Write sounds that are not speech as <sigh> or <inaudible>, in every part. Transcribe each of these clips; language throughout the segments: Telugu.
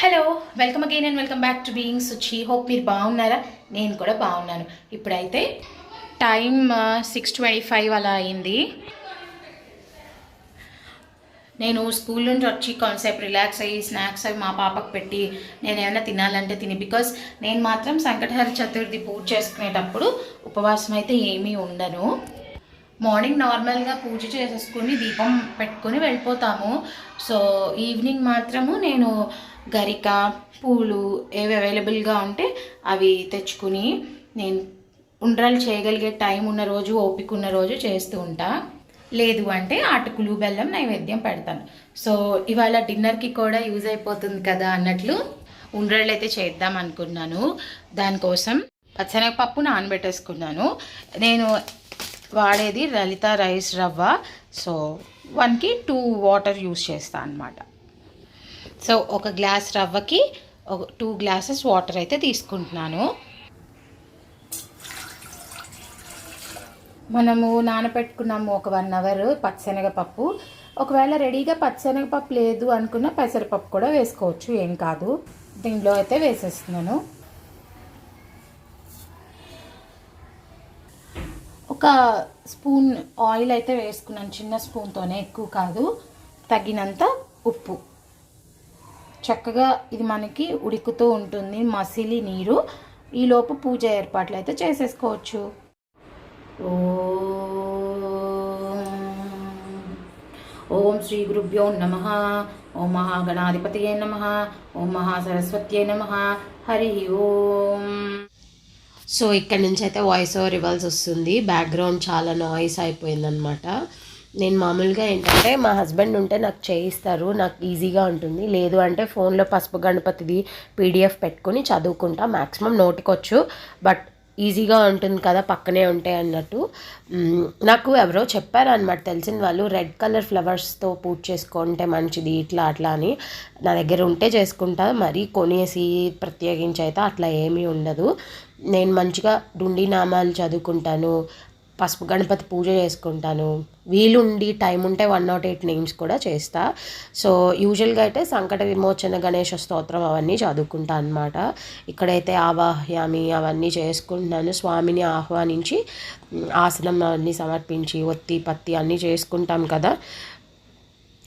Hello welcome again and welcome back to being Suchi hope మీరు బాగున్నారా? నేను కూడా బాగున్నాను. ఇప్పుడైతే టైం సిక్స్ ట్వంటీ ఫైవ్ అలా అయింది. నేను స్కూల్ నుంచి వచ్చి కాన్సెప్ట్ రిలాక్స్ అయ్యి స్నాక్స్ అవి మా పాపకు పెట్టి నేను ఏమైనా తినాలంటే తిని బికాస్ నేను మాత్రం సంకటహర చతుర్థి పూజ చేసుకునేటప్పుడు ఉపవాసం అయితే ఏమీ ఉండను. మార్నింగ్ నార్మల్గా పూజ చేసేసుకుని దీపం పెట్టుకొని వెళ్ళిపోతాము. సో ఈవినింగ్ మాత్రము నేను గరిక పూలు ఏవి అవైలబుల్గా ఉంటే అవి తెచ్చుకుని నేను ఉండ్రాలు చేయగలిగే టైం ఉన్న రోజు ఓపిక ఉన్న రోజు చేస్తూ ఉంటా. లేదు అంటే అటుకులు బెల్లం నైవేద్యం పెడతాను. సో ఇవాళ డిన్నర్కి కూడా యూజ్ అయిపోతుంది కదా అన్నట్లు ఉండ్రాళ్ళు అయితే చేద్దాం అనుకున్నాను. దానికోసం పచ్చనగపప్పు నానబెట్టేసుకున్నాను. నేను వాడేది లలిత రైస్ రవ్వ. సో వన్కి టూ వాటర్ యూస్ చేస్తాను అనమాట సో ఒక గ్లాస్ రవ్వకి ఒక టూ గ్లాసెస్ వాటర్ అయితే తీసుకుంటున్నాను. మనము నానబెట్టుకున్నాము ఒక వన్ అవర్ పచ్చనగపప్పు. ఒకవేళ రెడీగా పచ్చనగపప్పు లేదు అనుకున్న పెసరపప్పు కూడా వేసుకోవచ్చు ఏం కాదు. దీనిలో అయితే వేసేస్తున్నాను. ఒక స్పూన్ ఆయిల్ అయితే వేసుకున్నాను చిన్న స్పూన్తోనే ఎక్కువ కాదు తగినంత ఉప్పు. చక్కగా ఇది మనకి ఉడుకుతూ ఉంటుంది మసిలి నీరు. ఈలోపు పూజ ఏర్పాట్లు అయితే చేసేసుకోవచ్చు. ఓం శ్రీ గురుభ్యో నమ. ఓం మహాగణాధిపతయే నమ. ఓం మహాసరస్వత్యే నమ. హరి ఓం. సో ఇక్కడ నుంచి అయితే వాయిస్ ఓవర్ ఇవ్వాల్సి వస్తుంది. బ్యాక్గ్రౌండ్ చాలా నాయిస్ అయిపోయిందనమాట నేను మామూలుగా ఏంటంటే మా హస్బెండ్ ఉంటే నాకు చేయిస్తారు నాకు ఈజీగా ఉంటుంది. లేదు అంటే ఫోన్లో పసుపు గణపతిది పీడిఎఫ్ పెట్టుకొని చదువుకుంటా మ్యాక్సిమం నోటికొచ్చు. బట్ ఈజీగా ఉంటుంది కదా పక్కనే ఉంటాయి అన్నట్టు. నాకు ఎవరో చెప్పారు అనమాట తెలిసిన వాళ్ళు రెడ్ కలర్ ఫ్లవర్స్తో పూజ చేసుకుంటే మంచిది ఇట్లా అట్లా అని. నా దగ్గర ఉంటే చేసుకుంటా మరీ కొనేసి ప్రత్యేకించి అయితే అట్లా ఏమీ ఉండదు. నేను మంచిగా డుండి నామాలు చదువుకుంటాను పసుపు గణపతి పూజ చేసుకుంటాను. వీలుండి టైం ఉంటే వన్ నాట్ ఎయిట్ నేమ్స్ కూడా చేస్తా. సో యూజువల్గా అయితే సంకట విమోచన గణేష స్తోత్రం అవన్నీ చదువుకుంటా అనమాట ఇక్కడైతే ఆవాహ్యామి అవన్నీ చేసుకుంటున్నాను. స్వామిని ఆహ్వానించి ఆసనం అవన్నీ సమర్పించి ఒత్తి పత్తి అన్నీ చేసుకుంటాం కదా.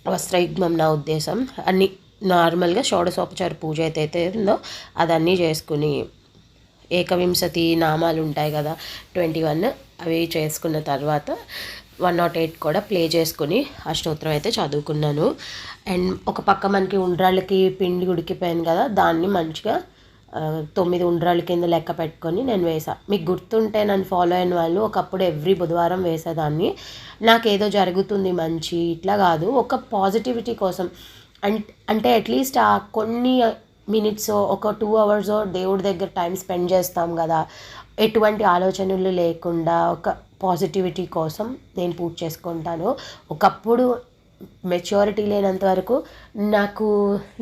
వస్త్రయుగ్మం నా ఉద్దేశం. అన్ని నార్మల్గా షోడశోపచార పూజ అయితే అయితే ఉందో అదన్నీ చేసుకుని ఏకవింశతి నామాలు ఉంటాయి కదా ట్వంటీ వన్ అవి చేసుకున్న తర్వాత వన్ నాట్ ఎయిట్ కూడా ప్లే చేసుకుని అష్టోత్తరం అయితే చదువుకున్నాను. అండ్ ఒక పక్క మనకి ఉండ్రాళ్ళకి పిండి ఉడికిపోయాను కదా దాన్ని మంచిగా తొమ్మిది ఉండ్రాళ్ళ కింద లెక్క పెట్టుకొని నేను వేసా. మీకు గుర్తుంటే నన్ను ఫాలో అయిన వాళ్ళు ఒకప్పుడు ఎవ్రీ బుధవారం వేసేదాన్ని. నాకేదో జరుగుతుంది మంచి ఇట్లా కాదు ఒక పాజిటివిటీ కోసం. అంటే అట్లీస్ట్ ఆ కొన్ని మినిట్స్ ఒక టూ అవర్స్ దేవుడి దగ్గర టైం స్పెండ్ చేస్తాం కదా. ఎటువంటి ఆలోచనలు లేకుండా ఒక పాజిటివిటీ కోసం నేను పూజ చేసుకుంటాను. ఒకప్పుడు మెచ్యూరిటీ లేనంత వరకు నాకు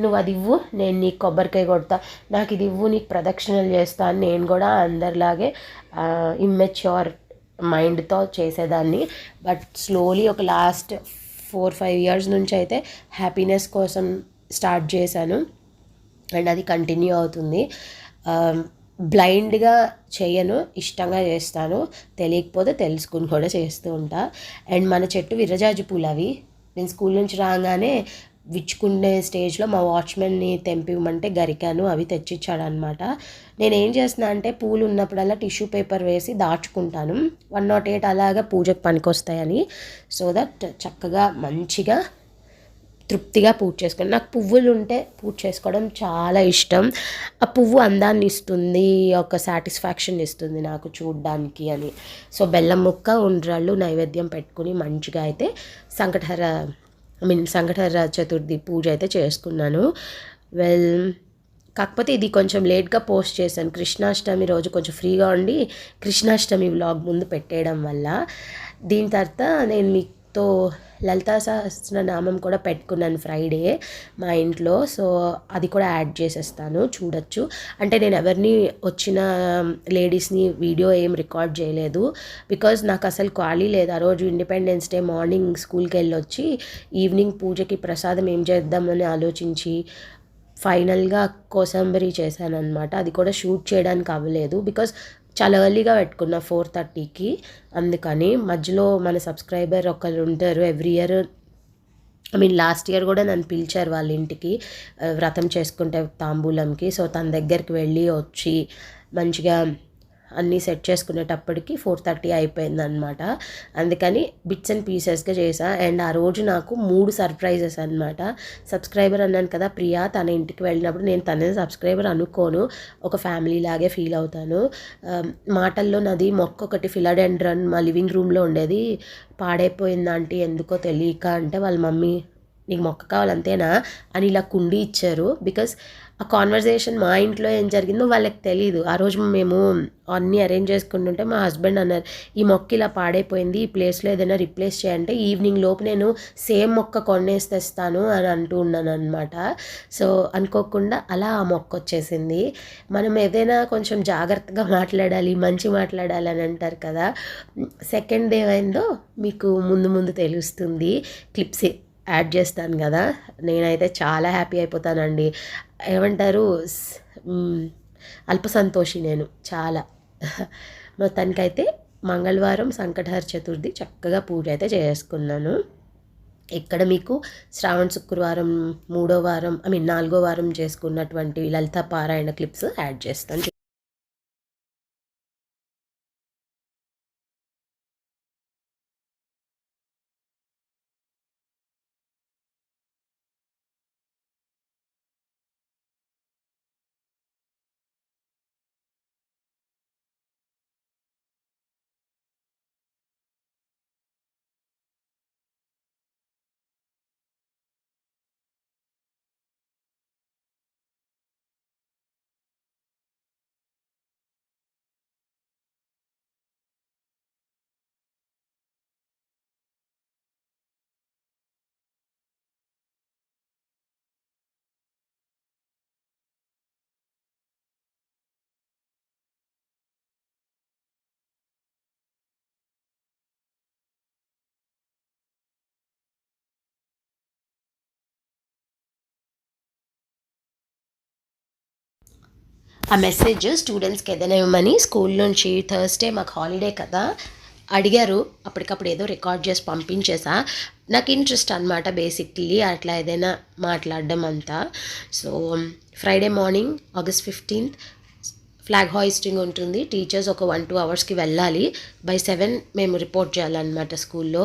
నువ్వు అది ఇవ్వు నేను నీకు కొబ్బరికాయ కొడతా నాకు ఇది ఇవ్వు నీకు ప్రదక్షిణలు చేస్తాను నేను కూడా అందరిలాగే ఇమ్మెచ్యూర్ మైండ్తో చేసేదాన్ని. బట్ స్లోలీ ఒక లాస్ట్ ఫోర్ ఫైవ్ ఇయర్స్ నుంచి అయితే హ్యాపీనెస్ కోసం స్టార్ట్ చేశాను. అండ్ అది కంటిన్యూ అవుతుంది um, బ్లైండ్గా చేయను ఇష్టంగా చేస్తాను. తెలియకపోతే తెలుసుకుని కూడా చేస్తూ ఉంటా. అండ్ మన చెట్టు విరజాజి పూలు అవి. నేను స్కూల్ నుంచి రాగానే విచ్చుకునే స్టేజ్లో మా వాచ్మెన్ని తెంపివ్వమంటే గరికాను అవి తెచ్చిచ్చాడు అనమాట నేను ఏం చేస్తున్నా అంటే పూలు ఉన్నప్పుడల్లా టిష్యూ పేపర్ వేసి దాచుకుంటాను. వన్ నాట్ ఎయిట్ అలాగా పూజకు పనికొస్తాయని. సో దట్ చక్కగా మంచిగా తృప్తిగా పూజ చేసుకోండి నాకు పువ్వులు ఉంటే పూజ చేసుకోవడం చాలా ఇష్టం. ఆ పువ్వు అందాన్ని ఇస్తుంది ఒక సాటిస్ఫాక్షన్ ఇస్తుంది నాకు చూడ్డానికి అని. సో బెల్లం ముక్క ఉండ్రాళ్ళు నైవేద్యం పెట్టుకుని మంచిగా అయితే సంకటహర ఐ మీన్ సంకటహర చతుర్థి పూజ అయితే చేసుకున్నాను. వెల్ కాకపోతే ఇది కొంచెం లేట్గా పోస్ట్ చేశాను. కృష్ణాష్టమి రోజు కొంచెం ఫ్రీగా ఉండి కృష్ణాష్టమి వ్లాగ్ ముందు పెట్టేయడం వల్ల. దీని తర్వాత నేను మీతో లలితా సహస్రనామం కూడా పెట్టుకున్నాను ఫ్రైడే మా ఇంట్లో. సో అది కూడా యాడ్ చేసేస్తాను చూడొచ్చు. అంటే నేను ఎవరిని వచ్చిన లేడీస్ని వీడియో ఏం రికార్డ్ చేయలేదు. బికాజ్ నాకు అసలు ఖాళీ లేదు. ఆ రోజు ఇండిపెండెన్స్ డే మార్నింగ్ స్కూల్కి వెళ్ళొచ్చి ఈవినింగ్ పూజకి ప్రసాదం ఏం చేద్దామని ఆలోచించి ఫైనల్గా కోసంబరి చేశాను అనమాట అది కూడా షూట్ చేయడానికి అవ్వలేదు. బికాస్ చాలా ఎర్లీగా పెట్టుకున్న ఫోర్ థర్టీకి అందుకని మధ్యలో మన సబ్స్క్రైబర్ ఒకరు ఉంటారు every year I mean last year కూడా నన్ను పిలిచారు వాళ్ళ ఇంటికి వ్రతం చేసుకుంటే తాంబూలంకి. సో తన దగ్గరికి వెళ్ళి వచ్చి మంచిగా అన్నీ సెట్ చేసుకునేటప్పటికి ఫోర్ థర్టీ అయిపోయింది అనమాట అందుకని బిట్స్ అండ్ పీసెస్గా చేసా. అండ్ ఆ రోజు నాకు మూడు సర్ప్రైజెస్ అనమాట సబ్స్క్రైబర్ అన్నాను కదా ప్రియా తన ఇంటికి వెళ్ళినప్పుడు నేను తనని సబ్స్క్రైబర్ అనుకోను. ఒక ఫ్యామిలీ లాగే ఫీల్ అవుతాను. మాటల్లో నాది మొక్క ఒకటి ఫిలాడెండ్రన్ మా లివింగ్ రూమ్లో ఉండేది. పాడైపోయింది ఆంటీ ఎందుకో తెలియక అంటే వాళ్ళ మమ్మీ నీకు మొక్క కావాలంతేనా? అని ఇలా కుండి ఇచ్చారు. బికాస్ ఆ కాన్వర్జేషన్ మా ఇంట్లో ఏం జరిగిందో వాళ్ళకి తెలియదు ఆ రోజు మేము అన్నీ అరేంజ్ చేసుకుంటుంటే మా హస్బెండ్ అన్నారు ఈ మొక్క ఇలా పాడైపోయింది ఈ ప్లేస్లో ఏదైనా రిప్లేస్ చేయంటే ఈవినింగ్ లోపు నేను సేమ్ మొక్క కొనేసి తెస్తాను అని అంటూ ఉన్నాను అనమాట సో అనుకోకుండా అలా ఆ మొక్క వచ్చేసింది. మనం ఏదైనా కొంచెం జాగ్రత్తగా మాట్లాడాలి మంచి మాట్లాడాలి అని అంటారు కదా. సెకండ్ ఏమైందో మీకు ముందు ముందు తెలుస్తుంది. క్లిప్స్ యాడ్ చేస్తాను కదా. నేనైతే చాలా హ్యాపీ అయిపోతానండి. ఏమంటారు? అల్పసంతోషి అల్ప సంతోషి నేను చాలా. <laughs> మొత్తానికైతే మంగళవారం సంకటహర చతుర్థి చక్కగా పూజ అయితే చేసుకున్నాను. ఇక్కడ మీకు శ్రావణ శుక్రవారం మూడో వారం ఐ మీన్ నాలుగో వారం చేసుకున్నటువంటి లలిత పారాయణ క్లిప్స్ యాడ్ చేస్తాను. ఆ మెసేజ్ స్టూడెంట్స్కి ఏదైనా ఇవ్వమని స్కూల్ నుంచి థర్స్డే మాకు హాలిడే కదా అడిగారు. అప్పటికప్పుడు ఏదో రికార్డ్ చేసి పంపించేసా. నాకు ఇంట్రెస్ట్ అనమాట బేసిక్లీ అట్లా ఏదైనా మాట్లాడడం అంతా. So Friday morning August fifteenth flag hoisting ఉంటుంది. టీచర్స్ ఒక వన్ టూ అవర్స్కి వెళ్ళాలి. బై సెవెన్ మేము రిపోర్ట్ చేయాలన్నమాట స్కూల్లో.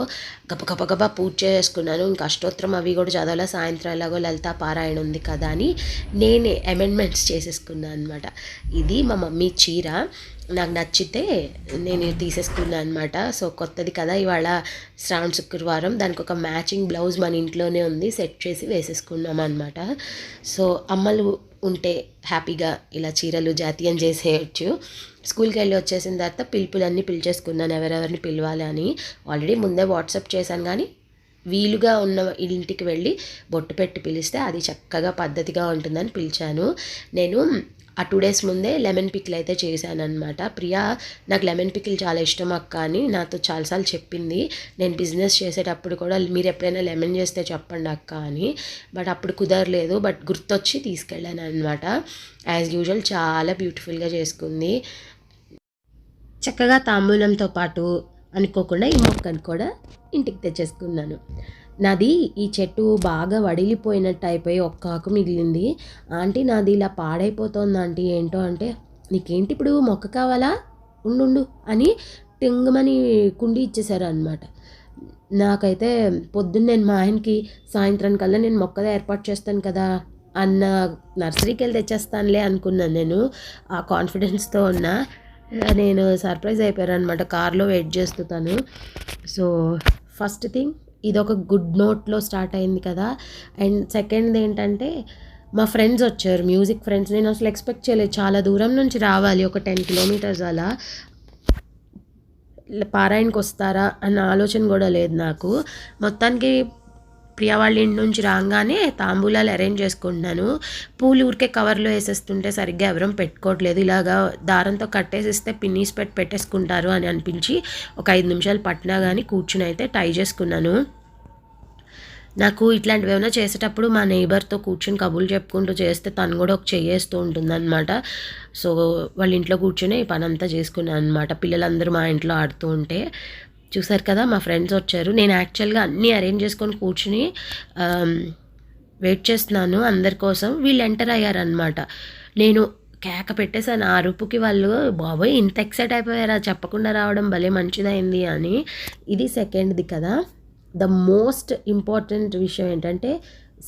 గబ గబ గబా పూజ చేసుకున్నాను. ఇంకా అష్టోత్తరం అవి కూడా చదవాలా సాయంత్రం ఎలాగో లలిత పారాయణ ఉంది కదా అని నేనే అమెండ్మెంట్స్ చేసేసుకున్నాను అనమాట ఇది మా మమ్మీ చీర. నాకు నచ్చితే నేను తీసేసుకున్నాను అనమాట సో కొత్తది కదా ఇవాళ శ్రావణ శుక్రవారం. దానికి ఒక మ్యాచింగ్ బ్లౌజ్ మన ఇంట్లోనే ఉంది. సెట్ చేసి వేసేసుకున్నాం అనమాట సో అమ్మలు ఉంటే హ్యాపీగా ఇలా చీరలు జాతీయం చేసేయచ్చు. స్కూల్కి వెళ్ళి వచ్చేసిన తర్వాత పిలుపులన్నీ పిలిచేసుకున్నాను. ఎవరెవరిని పిలవాలి అని ఆల్రెడీ ముందే వాట్సాప్ చేశాను. కానీ వీలుగా ఉన్న ఇంటికి వెళ్ళి బొట్టు పెట్టి పిలిస్తే అది చక్కగా పద్ధతిగా ఉంటుందని పిలిచాను. నేను ఆ టూ డేస్ ముందే లెమన్ పికిల్ అయితే చేశాను అనమాట ప్రియా నాకు లెమన్ పికిల్ చాలా ఇష్టం అక్క అని నాతో చాలాసార్లు చెప్పింది. నేను బిజినెస్ చేసేటప్పుడు కూడా మీరు ఎప్పుడైనా లెమన్ చేస్తే చెప్పండి అక్క అని. బట్ అప్పుడు కుదరలేదు. బట్ గుర్తొచ్చి తీసుకెళ్ళాను అనమాట యాజ్ యూజువల్ చాలా బ్యూటిఫుల్గా చేసుకుంది. చక్కగా తాంబూలంతో పాటు అనుకోకుండా ఈ మొక్కను కూడా ఇంటికి తెచ్చేసుకున్నాను. నాది ఈ చెట్టు బాగా వడిలిపోయినట్టు అయిపోయి ఒక్క ఆకు మిగిలింది. ఆంటీ నాది ఇలా పాడైపోతుంది ఆంటీ. ఏంటో అంటే నీకేంటి ఇప్పుడు మొక్క కావాలా? ఉండు అని టింగమని కుండి ఇచ్చేశారు అనమాట నాకైతే పొద్దున్న నేను మా ఆయనకి సాయంత్రం కల్లా నేను మొక్కగా ఏర్పాటు చేస్తాను కదా అన్న నర్సరీకి వెళ్ళి తెచ్చేస్తానులే అనుకున్నాను నేను. ఆ కాన్ఫిడెన్స్తో ఉన్నా. నేను సర్ప్రైజ్ అయిపోయాను అనమాట కార్లో వెయిట్ చేస్తున్నాను సో ఫస్ట్ థింగ్ ఇది ఒక గుడ్ నోట్లో స్టార్ట్ అయింది కదా. అండ్ సెకండ్ ఏంటంటే మా ఫ్రెండ్స్ వచ్చారు మ్యూజిక్ ఫ్రెండ్స్. నేను అసలు ఎక్స్పెక్ట్ చేయలేదు. చాలా దూరం నుంచి రావాలి ఒక టెన్ కిలోమీటర్స్ అలా. పారాయణకి వస్తారా అన్న ఆలోచన కూడా లేదు నాకు. మొత్తానికి ప్రియా వాళ్ళ ఇంటి నుంచి రాగానే తాంబూలాలు అరేంజ్ చేసుకుంటున్నాను. పూలు ఊరికే కవర్లో వేసేస్తుంటే సరిగ్గా ఎవరం పెట్టుకోవట్లేదు. ఇలాగా దారంతో కట్టేసిస్తే పిన్నీస్ పెట్టి పెట్టేసుకుంటారు అని అనిపించి ఒక ఐదు నిమిషాలు పట్టినా కానీ కూర్చుని అయితే టై చేసుకున్నాను. నాకు ఇట్లాంటివి ఏమైనా చేసేటప్పుడు మా నేబర్తో కూర్చొని కబుర్లు చెప్పుకుంటూ చేస్తే తను కూడా ఒక చెయ్యేస్తూ ఉంటుందన్నమాట. సో వాళ్ళ ఇంట్లో కూర్చొని ఈ పని అంతా చేసుకున్నాను అనమాట పిల్లలందరూ మా ఇంట్లో ఆడుతూ ఉంటే చూసారు కదా మా ఫ్రెండ్స్ వచ్చారు. నేను యాక్చువల్గా అన్నీ అరేంజ్ చేసుకొని కూర్చుని వెయిట్ చేస్తున్నాను అందరి కోసం. వీళ్ళు ఎంటర్ అయ్యారనమాట నేను కేక పెట్టేశాను. ఆ అరుపుకి వాళ్ళు బాబోయ్ ఇంత ఎక్సైట్ అయిపోయారా? చెప్పకుండా రావడం భలే మంచిదైంది అని. ఇది సెకండ్ది కదా. ద మోస్ట్ ఇంపార్టెంట్ విషయం ఏంటంటే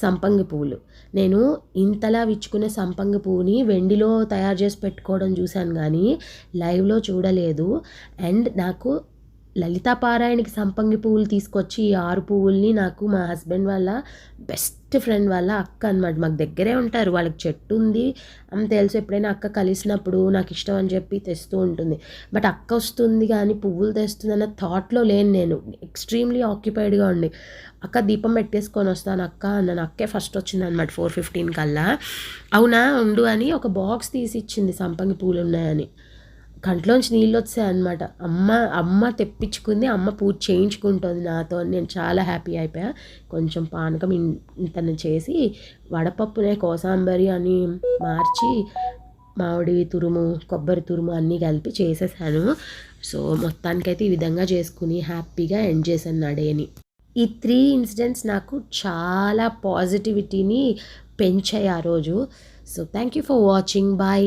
సంపంగి పువ్వులు. నేను ఇంతలా విచ్చుకునే సంపంగి పువ్వుని వెండిలో తయారు చేసి పెట్టుకోవడం చూశాను కానీ లైవ్లో చూడలేదు. అండ్ నాకు లలితా పారాయణకి సంపంగి పువ్వులు తీసుకొచ్చి ఈ ఆరు పువ్వుల్ని నాకు మా హస్బెండ్ వాళ్ళ బెస్ట్ ఫ్రెండ్ వాళ్ళ అక్క అనమాట మాకు దగ్గరే ఉంటారు వాళ్ళకి చెట్టు ఉంది. అని తెలుసు ఎప్పుడైనా అక్క కలిసినప్పుడు నాకు ఇష్టం అని చెప్పి తెస్తూ ఉంటుంది. బట్ అక్క వస్తుంది కానీ పువ్వులు తెస్తుంది అన్న థాట్లో లేను నేను. ఎక్స్ట్రీమ్లీ ఆక్యుపైడ్గా ఉండి. అక్క దీపం పెట్టేసుకొని వస్తాను అక్క అన్నాను. అక్కే ఫస్ట్ వచ్చింది అనమాట ఫోర్ ఫిఫ్టీన్ కల్లా. అవునా ఉండు అని ఒక బాక్స్ తీసి ఇచ్చింది సంపంగి పూలు ఉన్నాయని. కంట్లోంచి నీళ్ళు వచ్చాయి అనమాట అమ్మ అమ్మ తెప్పించుకుంది అమ్మ పూజ చేయించుకుంటుంది నాతో. నేను చాలా హ్యాపీ అయిపోయా. కొంచెం పానకం ఇంతను చేసి వడపప్పునే కోసాంబరి అని మార్చి మామిడి తురుము కొబ్బరి తురుము అన్నీ కలిపి చేసేసాను. సో మొత్తానికైతే ఈ విధంగా చేసుకుని హ్యాపీగా ఎండ్ చేశాను నా డేని. ఈ త్రీ ఇన్సిడెంట్స్ నాకు చాలా పాజిటివిటీని పెంచాయి ఆ రోజు. So thank you for watching. Bye.